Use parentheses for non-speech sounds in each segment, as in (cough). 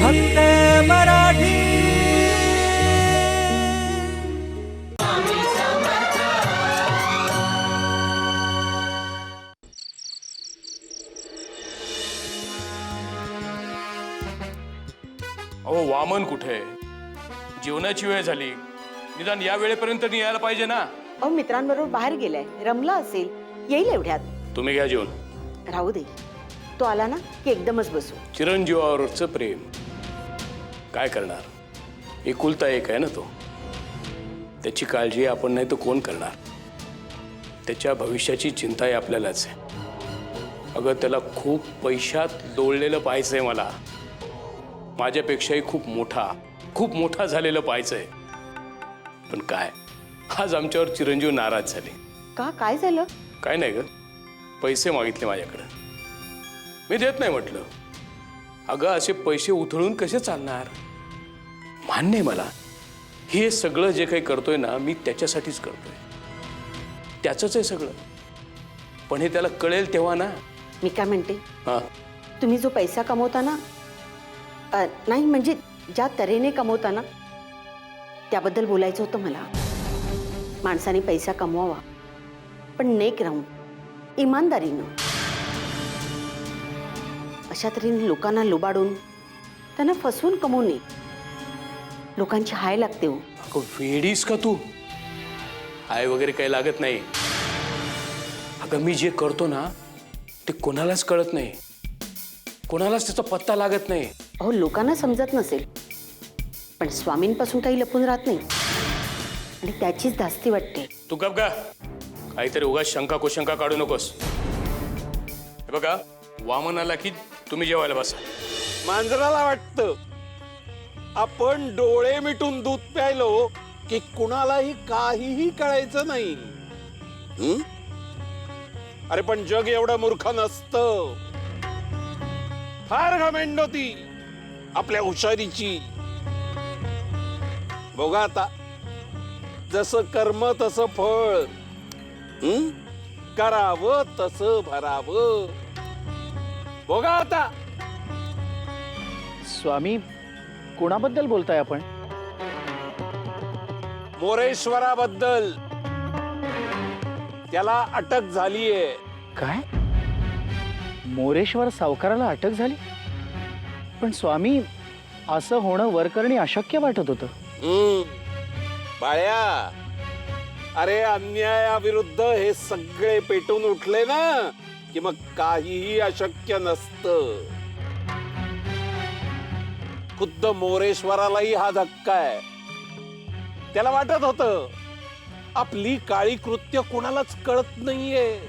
फक्त मराठी. अहो वामन कुठे? जेवणाची वेळ झाली. निदान या वेळेपर्यंत यायला पाहिजे ना. अहो मित्रांबरोबर बाहेर गेलाय. रमला असेल येईल एवढ्यात. तुम्ही घ्या जेवण. राहू दे. तो आला ना की एकदमच बसू. चिरंजीवावरचं प्रेम. काय करणार? एकुलता एक आहे ना तो. त्याची काळजी आपण नाही तर कोण करणार? त्याच्या भविष्याची चिंताही आपल्यालाच आहे. अगं त्याला खूप पैशात लोळलेलं पाहायचंय मला. माझ्यापेक्षाही खूप मोठा खूप मोठा झालेलं पाहायचंय. पण काय? आज आमच्यावर चिरंजीव नाराज झाले. का? काय झालं? काय नाही ग. पैसे मागितले माझ्याकडं. मी देत नाही म्हटलं. अगं असे पैसे उधळून कसे चालणार? मान्य आहे मला. हे सगळं जे काही करतोय ना मी त्याच्यासाठीच करतोय. त्याचंच आहे सगळं. पण हे त्याला कळेल तेव्हा ना. मी काय म्हणते? हा. तुम्ही जो पैसा कमवता ना अ, नाही म्हणजे ज्या तऱ्हेने कमवता ना त्याबद्दल बोलायचं होतं मला. माणसाने पैसा कमवावा पण नेक राहून इमानदारीनं. अशा तऱ्हेने लोकांना लुबाडून त्यांना फसवून कमवू नये. लोकांची हाय लागते हो. अगं वेडीस का तू? आय वगैरे काही लागत नाही. अगं मी जे करतो ना ते कोणालाच कळत नाही. कोणालाच त्याचा पत्ता लागत नाही. अहो लोकांना समजत नसेल. पण स्वामींपासून काही लपून राहत नाही. आणि त्याचीच धास्ती वाटते. तू गप का काहीतरी उगाच शंका कुशंका काढू नकोस. हे बघा वामन आला की तुम्ही जेवायला बसा. मांजराला वाटतं. आपण डोळे मिटून दूध प्यायलो की कुणालाही काहीही कळायचं नाही. हं? अरे पण जग एवढं मूर्ख नसतं. फार घमेंड होती आपल्या हुशारीची. बघा आता जसं कर्म तसं फळ. हं? करावं तसं भरावं. बघा आता. स्वामी कोणाबद्दल बोलताय आपण? मोरेश्वराबद्दल. त्याला अटक झालीये. काय? मोरेश्वर सावकाराला अटक झाली? पण स्वामी असं होणं वरकरणी अशक्य वाटत होतं. हम्म. बाळ्या अरे अन्यायाविरुद्ध हे सगळे पेटून उठले ना की मग काहीही अशक्य नसतं. खुद्द मोरेश्वरालाही हा धक्का आहे. त्याला वाटत होत आपली काळी कृत्य कोणालाच कळत नाहीये.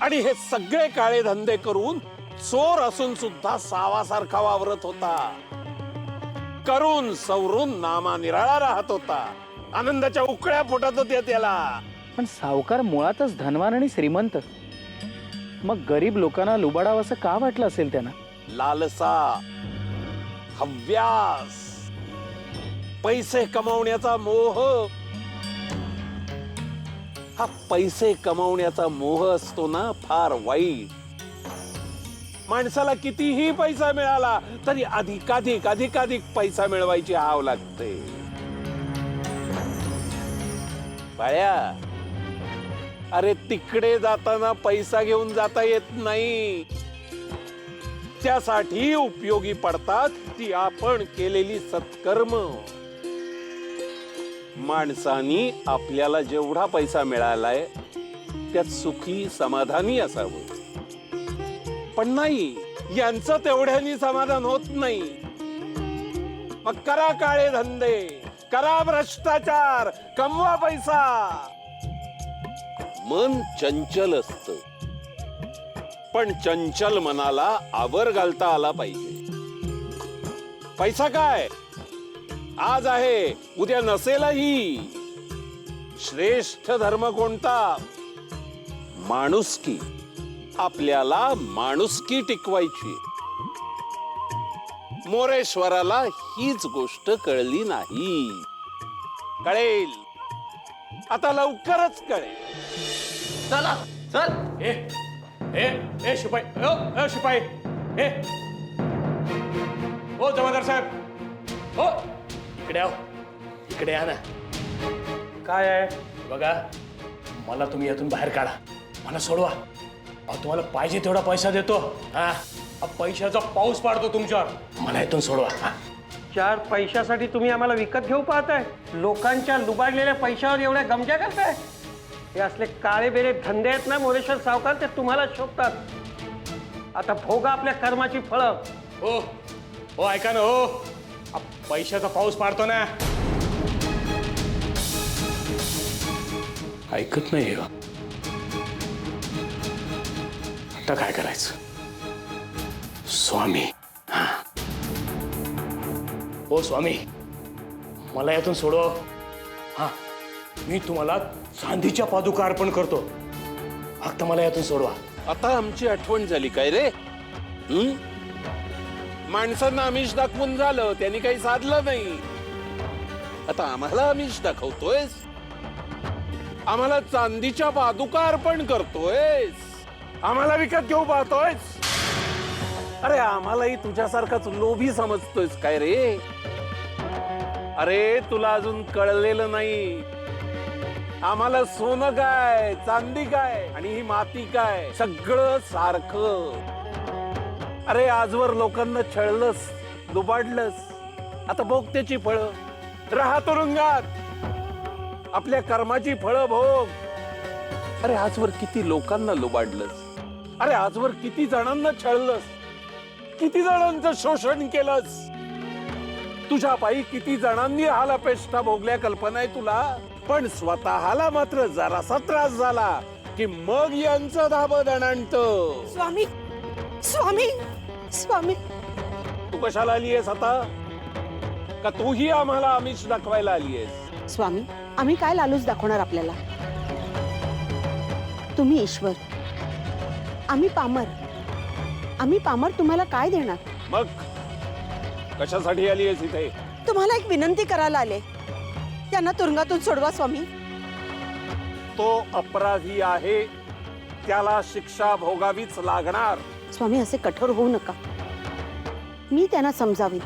आणि हे सगळे काळे धंदे करून चोर असून सुद्धा सावासारखा वावरत होता. करून सवरून नामा निराळा राहत होता. आनंदाच्या उकळ्या फुटत होत्या त्याला. पण सावकार मुळातच धनवान आणि श्रीमंत. मग गरीब लोकांना लुबाडावं असं का वाटलं असेल त्यांना? लालसा. हव्यास. पैसे कमावण्याचा मोह. हा पैसे कमावण्याचा मोह असतो ना फार वाईट. माणसाला कितीही पैसा मिळाला तरी अधिकाधिक अधिकाधिक पैसा मिळवायची हाव लागते. बाळ्या अरे तिकडे जाताना पैसा घेऊन जाता येत नाही. त्यासाठी उपयोगी पडतात ती आपण केलेली सत्कर्म. माणसानी आपल्याला जेवढा पैसा मिळालाय त्यात सुखी समाधानी असावं. पण नाही यांचं तेवढ्यानी समाधान होत नाही. मग करा काळे धंदे करा भ्रष्टाचार कमवा पैसा. मन चंचल असतं. पण चंचल मनाला आवर घालता आला पाहिजे. पैसा काय? आज आहे उद्या नसेलही. श्रेष्ठ धर्म कोणता? माणुसकी. आपल्याला माणुसकी टिकवायची. मोरेश्वराला हीच गोष्ट कळली नाही. कळेल. आता लवकरच कळेल. चला चल. ए ए ए शिपाई. ओ, ओ शिपाई. ए. हो जमादार साहेब. हो इकडे आहो इकडे या ना. काय आहे? बघा मला तुम्ही यातून बाहेर काढा. मला सोडवा. अहो तुम्हाला पाहिजे तेवढा पैसा देतो. हा? अहो, पैशाचा पाऊस पाडतो तुमच्यावर. मला यातून सोडवा. हा? चार पैशासाठी तुम्ही आम्हाला विकत घेऊ पाहताय. लोकांच्या लुबाडलेल्या पैशावर एवढ्या गमजा करताय. हे असले काळे बेरे धंदे आहेत ना मोरेश्वर सावकार ते तुम्हाला शोभतात. आता भोगा आपल्या कर्माची फळं. हो हो ऐका ना हो. पैशाचा पाऊस पाडतो ना. ऐकत नाही आता काय करायचं? स्वामी. हो स्वामी. मला यातून सोडव. हा. मी तुम्हाला चांदीच्या पादुका अर्पण करतो. फक्त मला यातून सोडवा. आता आमची आठवण झाली काय रे? हं? माणसांना आमिष दाखवून झालं त्यांनी काही साधलं नाही. आता आम्हाला आमिष दाखवतोयस? आम्हाला चांदीच्या पादुका अर्पण करतोयस? आम्हाला विकत घेऊ पाहतोयस? अरे आम्हालाही तुझ्यासारखाच लोभी समजतोयस काय रे? अरे तुला अजून कळलेलं नाही. आम्हाला सोनं काय चांदी काय आणि ही माती काय सगळं सारखं. अरे आजवर लोकांना छळलंस दुबाडलंस. आता भोग त्याची फळं. राहा तुरुंगात. आपल्या कर्माची फळं भोग. अरे आजवर किती लोकांना लुबाडलंस. अरे आजवर किती जणांना छळलंस. किती जणांचं शोषण केलंस. तुझ्या पायी किती जणांनी हालापेष्टा भोगल्या कल्पना आहे तुला? पण स्वतःला मात्र जरासा त्रास झाला की मग यांचं धाबं दणांत स्वामी स्वामी स्वामी. तू कशाला आलीयस आता? का तूही आम्हाला आमिष दाखवायला आलीयस स्वामी आम्ही काय लालूच दाखवणार आपल्याला? तुम्ही ईश्वर. आम्ही पामर. आम्ही पामर तुम्हाला काय देणार? मग कशासाठी आलीयस इथे? तुम्हाला एक विनंती करायला आले. त्यांना तुरुंगातून सोडवा स्वामी. तो अपराधी आहे त्याला शिक्षा भोगावीच लागणार. स्वामी असे कठोर होऊ नका. मी त्यांना समजावीन.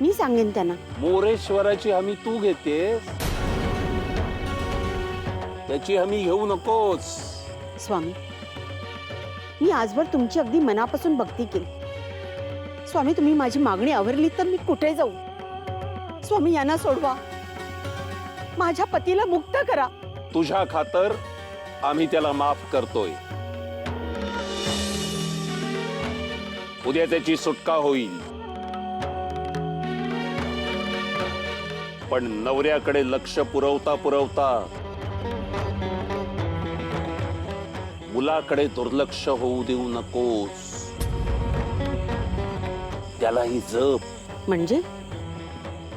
मी सांगेन त्यांना. मोरेश्वराची हमी तू घेतेस? त्याची हमी घेऊ नकोस. स्वामी मी आजवर तुमची अगदी मनापासून भक्ती केली. स्वामी तुम्ही माझी मागणी आवरली तर मी कुठे जाऊ? स्वामी यांना सोडवा. माझ्या पतीला मुक्त करा. तुझ्या खातर आम्ही त्याला माफ करतोय. उद्या त्याची सुटका होईल. पण नवऱ्याकडे लक्ष पुरवता पुरवता मुलाकडे दुर्लक्ष होऊ देऊ नकोस. त्यालाही जप. म्हणजे?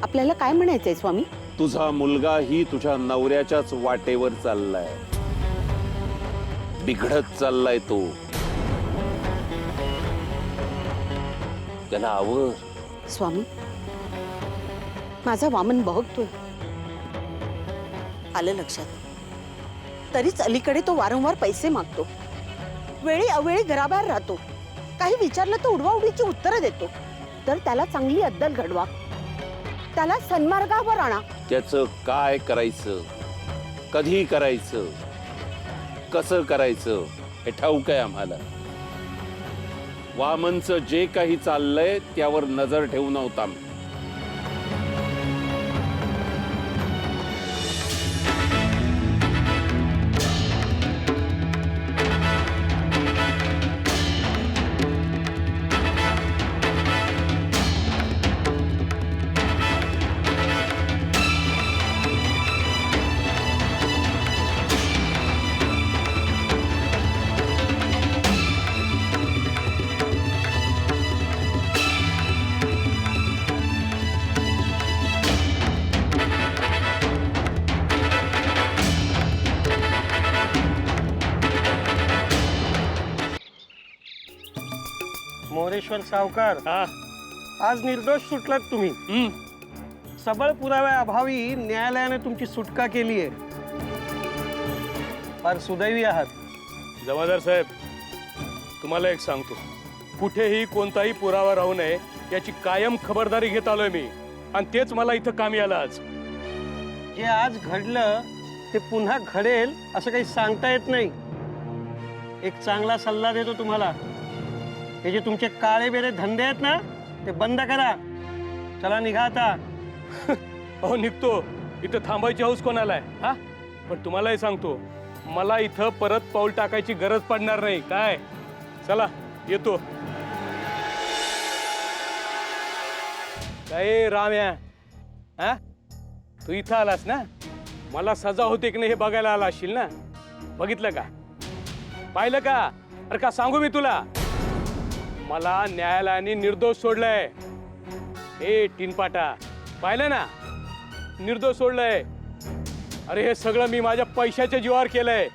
आपल्याला काय म्हणायचंय स्वामी? तुझा मुलगाही तुझ्या नवऱ्याच्याच वाटेवर चाललाय. बिघडत चाललाय तो. त्याला आवर. स्वामी माझा वामन बहकतोय आलं लक्षात. तरीच अलीकडे तो वारंवार पैसे मागतो. वेळी अवेळी घराबाहेर राहतो. काही विचारलं तर उडवाउडीची उत्तरं देतो. तर त्याला चांगली अद्दल घडवा. त्याला सन्मार्गावर आणा. त्याचं काय करायचं? कधी करायचं? कसं करायचं? हे ठाऊक आहे आम्हाला. वामनचं जे काही चाललंय त्यावर नजर ठेवून नव्हता आम्ही. मोरेश्वर सावकार. हा. आज निर्दोष सुटलात तुम्ही. हम्म. सबळ पुराव्या अभावी न्यायालयाने तुमची सुटका केली आहे. फार सुदैवी आहात. जमादार साहेब तुम्हाला एक सांगतो. कुठेही कोणताही पुरावा राहू नये याची कायम खबरदारी घेत आलोय मी. आणि तेच मला इथं कामी आलं आज. जे आज घडलं ते पुन्हा घडेल असं काही सांगता येत नाही. एक चांगला सल्ला देतो तुम्हाला. हे जे तुमचे काळे बेरे धंदे आहेत ना ते बंद करा. चला निघा आता. (laughs) अहो निघतो. इथं थांबायची हौस कोणाला आहे? हा? पण तुम्हालाही सांगतो मला इथं परत पाऊल टाकायची गरज पडणार नाही. काय? चला येतो. काय राम्या? हा? तू इथं आलास ना? मला सजा होते की नाही हे बघायला आला असशील ना? बघितलं का? पाहिलं का? अरे का सांगू मी तुला? मला न्यायालयाने निर्दोष सोडलंय. ए टिनपाटा पाहिलं ना? निर्दोष सोडलंय. अरे हे सगळं मी माझ्या पैशाच्या जीवावर केलंय.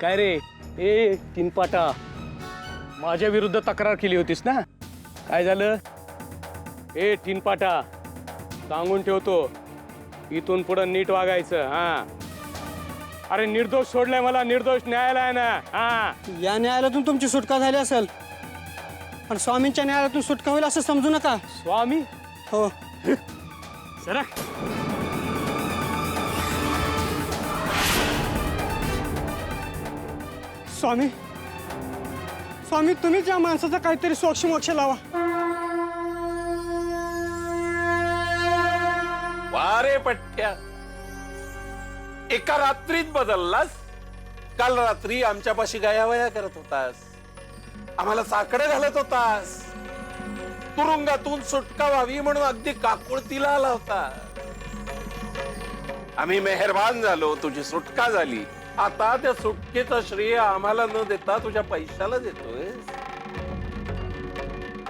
काय रे? ए टिनपाटा माझ्या विरुद्ध तक्रार केली होतीस ना? काय झालं? ए टिनपाटा सांगून ठेवतो. इथून पुढं नीट वागायचं हा. अरे निर्दोष सोडलंय मला निर्दोष न्यायालयानं हा. या न्यायालयातून तुमची सुटका झाली असेल. पण स्वामींच्या न्यायालयातून सुटका होईल असं समजू नका. स्वामी? हो. सरक स्वामी स्वामी तुम्हीच या माणसाचा काहीतरी सोक्ष मोक्ष लावा. वारे पठ्या एका रात्रीत बदललास? काल रात्री आमच्यापाशी गायावया करत होतास. आम्हाला साकडं घालत होतास. तुरुंगातून सुटका व्हावी म्हणून अगदी काकुळतीला आला होता. आम्ही मेहरबान झालो तुझी सुटका झाली. आता त्या सुटकेचं श्रेय आम्हाला न देता तुझ्या पैशाला देतोय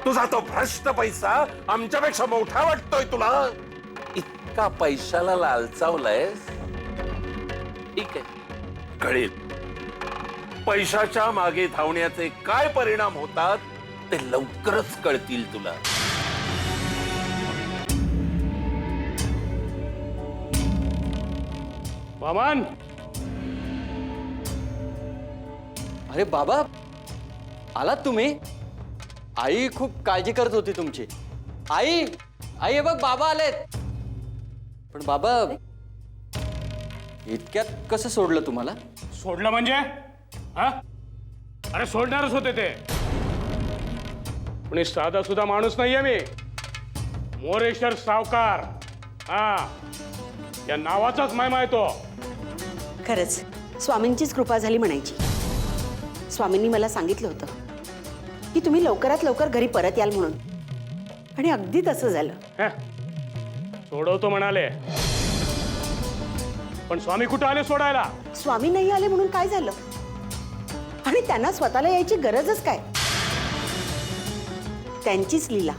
तुझा तो भ्रष्ट पैसा आमच्यापेक्षा मोठा वाटतोय तुला. इतका पैशाला लालचावलायस. ठीक आहे. कळेल. पैशाच्या मागे धावण्याचे काय परिणाम होतात ते लवकरच कळतील तुला. वामान अरे बाबा आलात तुम्ही? आई खूप काळजी करत होती तुमची. आई आई हे बघ बाबा आलेत. पण बाबा इतक्यात कसं सोडलं तुम्हाला? सोडलं म्हणजे? हा? अरे सोडणारच होते ते. पण साधा सुद्धा माणूस नाहीये मी. मोरेश्वर सावकार. हा. या नावाचाच महिमा आहे तो. खरंच स्वामींचीच कृपा झाली म्हणायची. स्वामींनी मला सांगितलं होतं की तुम्ही लवकरात लवकर घरी परत याल म्हणून. आणि अगदी तसं झालं. हं? सोडवतो म्हणाले. पण स्वामी कुठं आले सोडायला? स्वामी नाही आले म्हणून काय झालं? आणि त्यांना स्वतःला यायची गरजच काय? त्यांचीच लीला.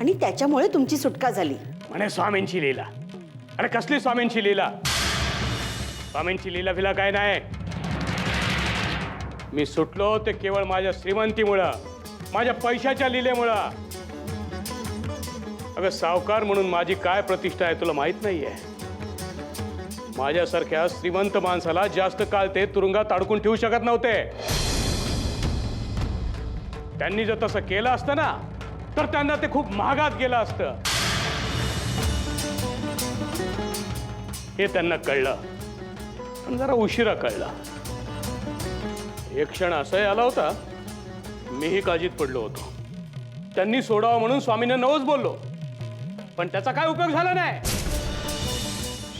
आणि त्याच्यामुळे तुमची सुटका झाली. म्हणे स्वामींची लीला. अरे कसली स्वामींची लीला? स्वामींची लीला फिला काय नाही? मी सुटलो ते केवळ माझ्या श्रीमंतीमुळं माझ्या पैशाच्या लिलेमुळं. अगं सावकार म्हणून माझी काय प्रतिष्ठा आहे तुला माहीत नाहीये? माझ्यासारख्या श्रीमंत माणसाला जास्त काळ ते तुरुंगात अडकून ठेवू शकत नव्हते. त्यांनी जर तसं केलं असतं ना तर त्यांना ते खूप महागात गेलं असतं. हे त्यांना कळलं. पण जरा उशिरा कळलं. एक क्षण असंही आला होता मीही काळजीत पडलो होतो. त्यांनी सोडावं म्हणून स्वामींना नवच बोललो. पण त्याचा काय उपयोग झाला नाही?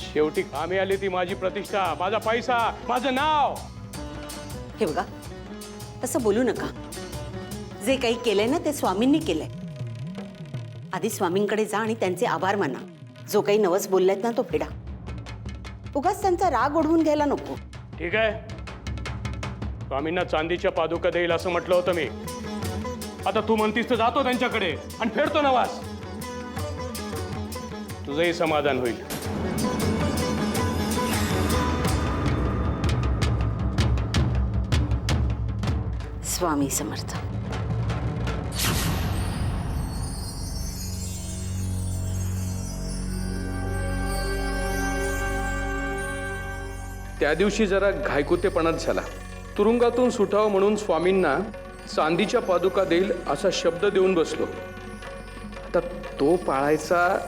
शेवटी कामी आली ती माझी प्रतिष्ठा माझा पैसा माझं नाव. हे बघा तसं बोलू नका. जे काही केलंय ना ते स्वामींनी केलंय. आधी स्वामींकडे जा आणि त्यांचे आभार माना. जो काही नवस बोललायत ना तो फेडा. उगाच त्यांचा राग ओढवून घ्यायला नको. ठीक आहे. स्वामींना चांदीच्या पादुका देईल असं म्हटलं होतं मी. आता तू म्हणतीस तर जातो त्यांच्याकडे आणि फेडतो नवास. तुझंही समाधान होईल. स्वामी समर्थ. त्या दिवशी जरा घायकुतेपणात झाला. तुरुंगातून सुटावं म्हणून स्वामींना चांदीच्या पादुका देईल असा शब्द देऊन बसलो. आता तो पाळायचा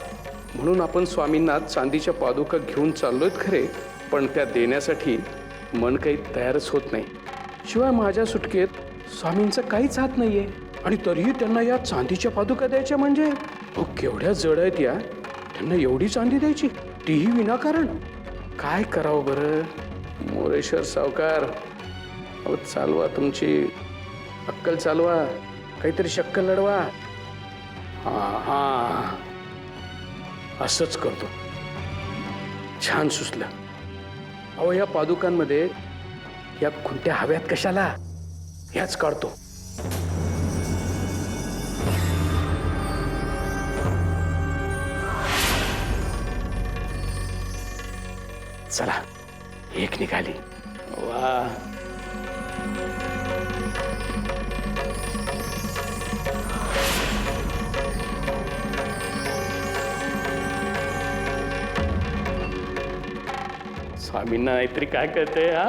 म्हणून आपण स्वामींना चांदीच्या पादुका घेऊन चाललोय खरे पण त्या देण्यासाठी मन काही तयारच होत नाही. शिवाय माझ्या सुटकेत स्वामींचं काहीच हात नाहीये आणि तरीही त्यांना या चांदीच्या पादुका द्यायच्या म्हणजे? केवढ्या जड आहेत या. त्यांना एवढी चांदी द्यायची? तीही विनाकारण. काय करावं बरं? मोरेश्वर सावकार अहो चालवा तुमची. अक्कल चालवा. काहीतरी शक्कल लढवा. हा हा. असंच करतो. छान सुचलं. अहो या पादुकांमध्ये या खुंट्या हव्यात कशाला? ह्याच काढतो. चला. एक निघाली. वा. स्वामींना नाहीतरी काय कळतंय हा?